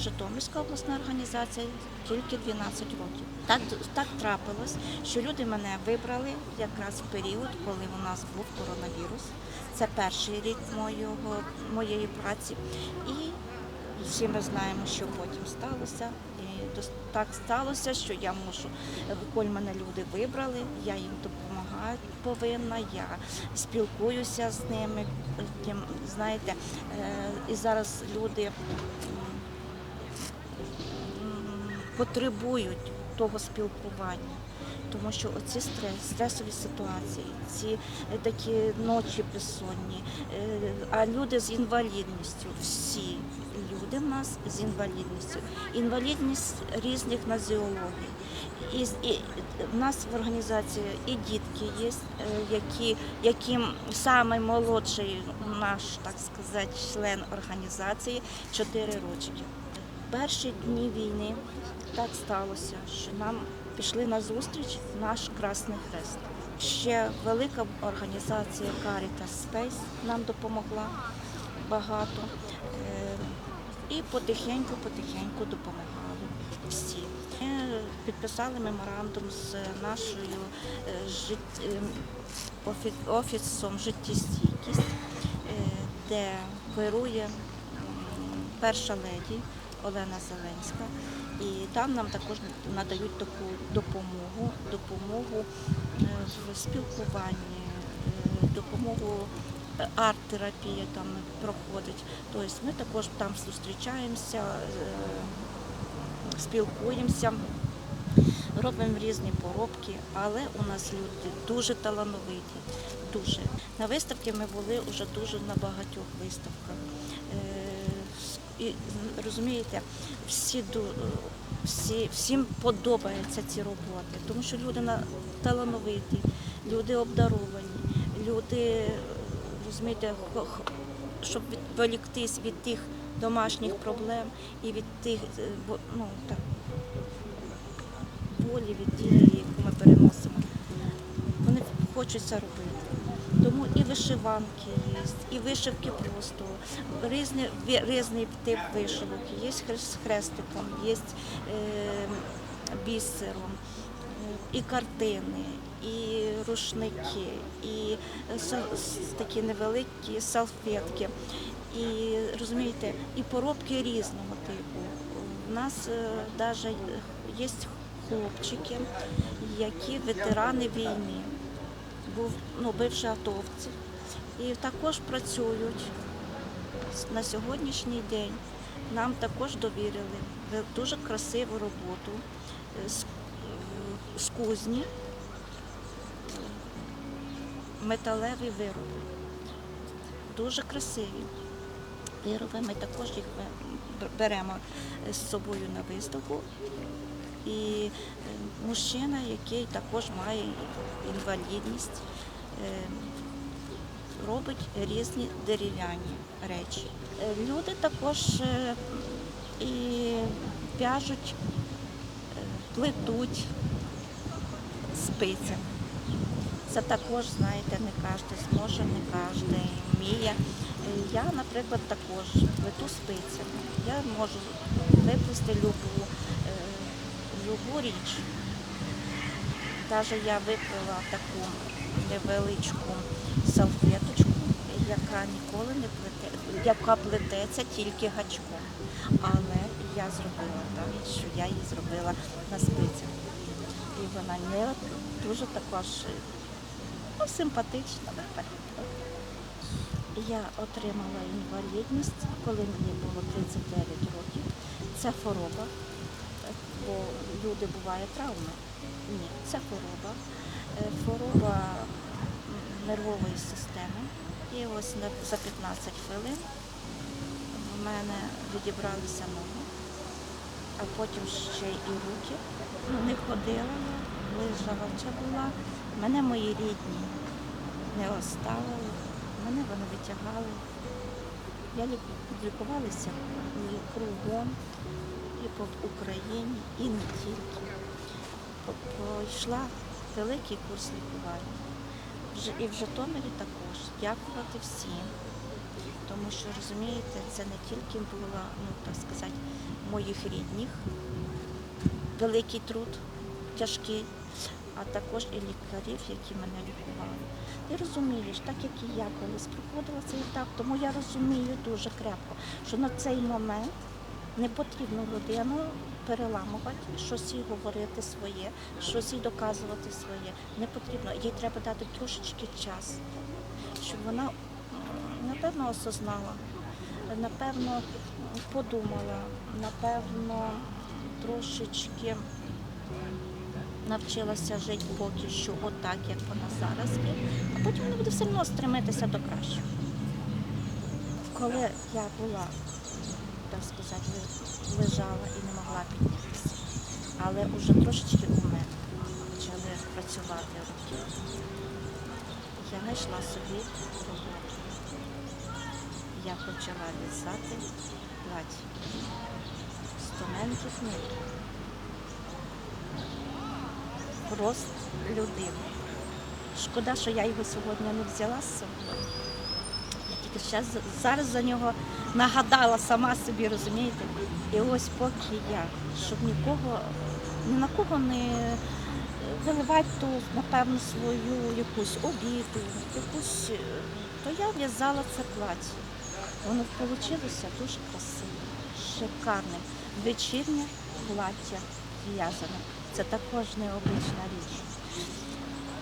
Житомирська обласна організація тільки 12 років. Так, так трапилось, що люди мене вибрали якраз в період, коли у нас був коронавірус. Це перший рік моєго, моєї праці. І всі ми знаємо, що потім сталося. І так сталося, що я мушу, коли мене люди вибрали, я їм допомагати повинна, я спілкуюся з ними. Знаєте, е, і зараз люди потребують того спілкування. Тому що оці стрес, стресові ситуації, ці е, такі ночі безсонні, е, а люди з інвалідністю, всі люди в нас з інвалідністю, інвалідність різних нозіологій. І, і в нас в організації і дітки є, е, які, яким самий молодший наш, так сказати, член організації 4 рочки. Перші дні війни так сталося, що нам пішли на зустріч наш Красний Хрест. Ще велика організація Caritas Space нам допомогла багато. Е, І потихеньку-потихеньку допомагали всі. Ми підписали меморандум з нашою е, е, офісом життєстійкість, де керує перша леді Олена Зеленська. І там нам також надають таку допомогу, допомогу е, в спілкуванні, е, допомогу е, арт-терапія там проходить. Тобто ми також там зустрічаємося, спілкуємося, робимо різні поробки, але у нас люди дуже талановиті, дуже. На виставці ми були вже дуже на багатьох виставках. І розумієте, всі, всі, всім подобаються ці роботи, тому що люди талановиті, люди обдаровані, люди, розумієте, щоб відволіктись від тих домашніх проблем і від тих е, ну, так, болі, від дії, яку ми переносимо. Вони хочуть це робити. Тому і вишиванки є, і вишивки просто, різні, ві- різний тип вишивок, є з хрестиком, є е, бісером, е, і картини, і рушники, і такі невеликі салфетки. І розумієте, і поробки різного типу. У нас навіть є хлопчики, які ветерани війни, був ну, бивші атовці, і також працюють на сьогоднішній день. Нам також довірили дуже красиву роботу е, з, е, з кузні, металеві вироби. Дуже красиві вироби. Ми також їх беремо з собою на виставку. І е, мужчина, який також має інвалідність, е, робить різні дерев'яні речі. Е, Люди також і в'яжуть, плетуть спицями. Це також, знаєте, не кожен зможе, не кожен вміє. Я, наприклад, також плету спицями. Я можу виплести любу, любу річ. Навіть я виплила таку невеличку салфеточку, яка ніколи не плете, яка плететься тільки гачком. Але я зробила так, що я її зробила на спицях. І вона не дуже також ну, симпатична. Я отримала інвалідність, коли мені було 39 років. Це хвороба, бо люди буває травми. Ні, це хвороба. Е, Хвороба нервової системи. І ось за 15 хвилин в мене відібралися ноги, а потім ще і руки. Не ходила я, лежача була. Мене мої рідні не оставили, мене вони витягали. Я лікувалася кругом, і по Україні, і не тільки. Пройшла великий курс лікування. І в Житомирі також. Дякувати всім. Тому що розумієте, це не тільки було, ну так сказати, моїх рідних, великий труд, тяжкий, а також і лікарів, які мене лікували. Ти розумієш, так як і я колись проходила цей етап, тому я розумію дуже крепко, що на цей момент не потрібно людину переламувати, щось їй говорити своє, щось їй доказувати своє. Не потрібно. Їй треба дати трошечки час, щоб вона напевно осознала, напевно подумала, напевно трошечки навчилася жити поки що отак, як вона зараз є, а потім вона буде все одно стремитися до кращого. Коли я була, так сказати, лежала і не могла піднятися, але вже трошечки у мене почали працювати руки, я знайшла собі роботу. Я почала в'язати плаття з тоненьких ниток. Рост людини. Шкода, що я його сьогодні не взяла з собою. Я тільки зараз за нього нагадала сама собі, розумієте? І ось поки я, щоб нікого, ні на кого не виливати ту, напевно, свою якусь обіду, якусь, е, то я в'язала це плаття. Воно вийшло дуже красиве, шикарне. Вечірнє плаття в'язане. Це також необична річ.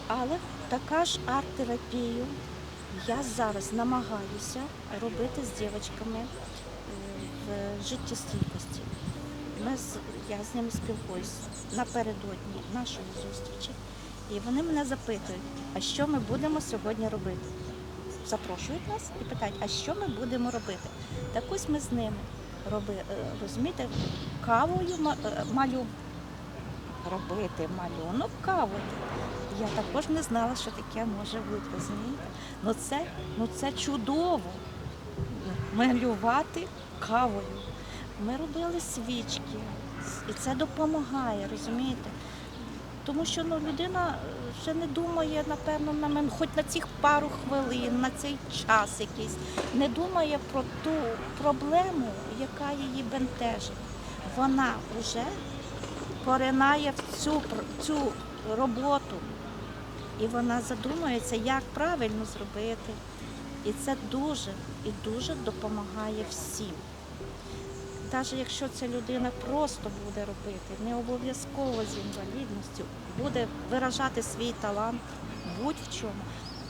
Але така ж арт-терапію я зараз намагаюся робити з дівчатками е, в життєстійкості. Ми з, я з ними спілкуюсь напередодні нашої зустрічі, і вони мене запитують, а що ми будемо сьогодні робити? Запрошують нас і питають, а що ми будемо робити? Так ось ми з ними роби, е, розумієте, кавою е, малю, робити малюнок кавою. Я також не знала, що таке може бути, розумієте? Ну це, ну це чудово. Малювати кавою. Ми робили свічки, і це допомагає, розумієте? Тому що ну, людина ще не думає, напевно, на мен, хоч на цих пару хвилин, на цей час якийсь, не думає про ту проблему, яка її бентежить. Вона вже поринає в цю, цю роботу. І вона задумується, як правильно зробити. І це дуже і дуже допомагає всім. Навіть якщо ця людина просто буде робити, не обов'язково з інвалідністю, буде виражати свій талант будь-в чому,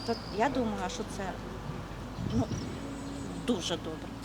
то я думаю, що це ну, дуже добре.